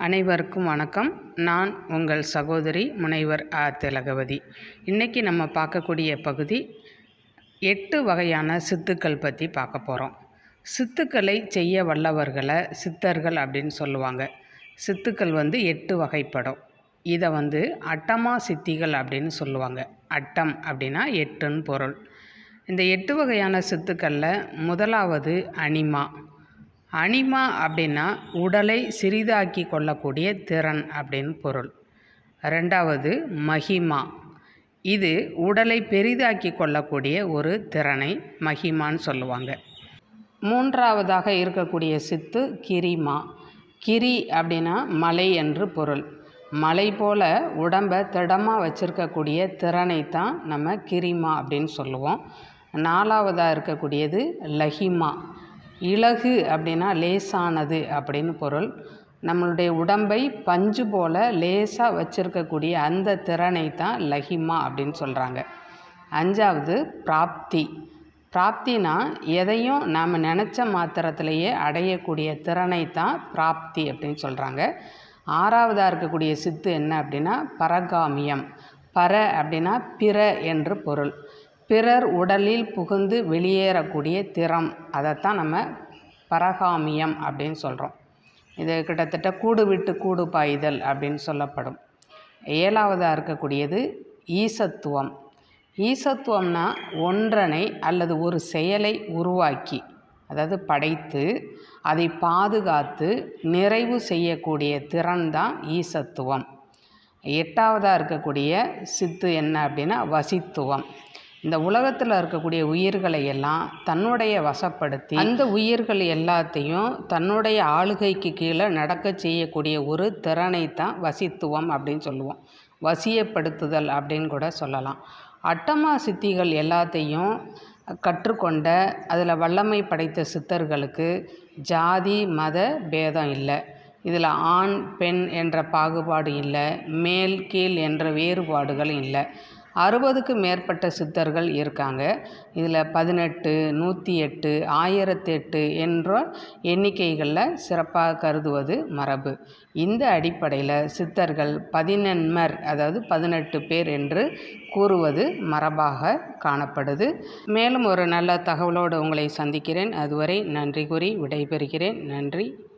அனைவருக்கும் வணக்கம். நான் உங்கள் சகோதரி முனைவர் ஆ. திலகவதி. இன்றைக்கி நம்ம பார்க்கக்கூடிய பகுதி எட்டு வகையான சித்துக்கள் பற்றி பார்க்க போகிறோம் சித்துக்களை செய்ய வல்லவர்களை சித்தர்கள் அப்படின்னு சொல்லுவாங்க. சித்துக்கள் வந்து எட்டு வகைப்படும். இதை வந்து அட்டமா சித்திகள் அப்படின்னு சொல்லுவாங்க. அட்டம் அப்படின்னா எட்டுன்னு பொருள். இந்த எட்டு வகையான சித்துக்களில் முதலாவது அனிமா. அனிமா அப்படின்னா உடலை சிறிதாக்கி கொள்ளக்கூடிய திறன் அப்படின்னு பொருள். ரெண்டாவது மகிமா. இது உடலை பெரிதாக்கி கொள்ளக்கூடிய ஒரு திறனை மகிமான்னு சொல்லுவாங்க. மூன்றாவதாக இருக்கக்கூடிய சித்து கிரிமா. கிரி அப்படின்னா மலை என்று பொருள். மலை போல உடம்பை திடமாக வச்சுருக்கக்கூடிய திறனை தான் நம்ம கிரிமா அப்படின்னு சொல்லுவோம். நாலாவதாக இருக்கக்கூடியது லஹிமா இலகு அப்படின்னா லேசானது அப்படின்னு பொருள். நம்மளுடைய உடம்பை பஞ்சு போல் லேசாக வச்சுருக்கக்கூடிய அந்த திறனை தான் லஹிமா அப்படின்னு சொல்கிறாங்க அஞ்சாவது பிராப்தி. பிராப்தினா எதையும் நாம் நினச்ச மாத்திரத்திலேயே அடையக்கூடிய திறனை தான் பிராப்தி அப்படின்னு சொல்கிறாங்க ஆறாவதாக இருக்கக்கூடிய சித்து என்ன அப்படின்னா பரகாமியம். பர அப்படின்னா பிற என்று பொருள். பிறர் உடலில் புகுந்து வெளியேறக்கூடிய திறம். அதைத்தான் நம்ம பரகாமியம் அப்படின்னு சொல்கிறோம் இது கிட்டத்தட்ட கூடு விட்டு கூடு பாய்தல் அப்படின்னு சொல்லப்படும். ஏழாவதாக இருக்கக்கூடியது ஈசத்துவம். ஈசத்துவம்னா ஒன்றனை அல்லது ஒரு செயலை உருவாக்கி அதாவது படைத்து அதை பாதுகாத்து நிறைவு செய்யக்கூடிய திறன் தான் ஈசத்துவம். எட்டாவதாக இருக்கக்கூடிய சித்து என்ன அப்படின்னா வசித்துவம். இந்த உலகத்தில் இருக்கக்கூடிய உயிர்களை எல்லாம் தன்னுடைய வசப்படுத்தி அந்த உயிர்கள் எல்லாத்தையும் தன்னுடைய ஆளுகைக்கு கீழே நடக்க செய்யக்கூடிய ஒரு திறனை தான் வசித்துவம் அப்படின்னு சொல்லுவோம். வசியப்படுத்துதல் அப்படின்னு கூட சொல்லலாம். அட்டமா சித்திகள் எல்லாத்தையும் கற்றுக்கொண்ட அதில் வல்லமை படைத்த சித்தர்களுக்கு ஜாதி மத பேதம் இல்லை. இதில் ஆண் பெண் என்ற பாகுபாடு இல்லை. மேல் கீழ் என்ற வேறுபாடுகள் இல்லை. அறுபதுக்கு மேற்பட்ட சித்தர்கள் இருக்காங்க. இதில் பதினெட்டு நூற்றி எட்டு ஆயிரத்தெட்டு என்ற எண்ணிக்கைகளில் சிறப்பாக கருதுவது மரபு. இந்த அடிப்படையில் சித்தர்கள் பதினெண்மர் அதாவது பதினெட்டு பேர் என்று கூறுவது மரபாக காணப்படுது. மேலும் ஒரு நல்ல தகவலோடு உங்களை சந்திக்கிறேன். அதுவரை நன்றி கூறி விடைபெறுகிறேன். நன்றி.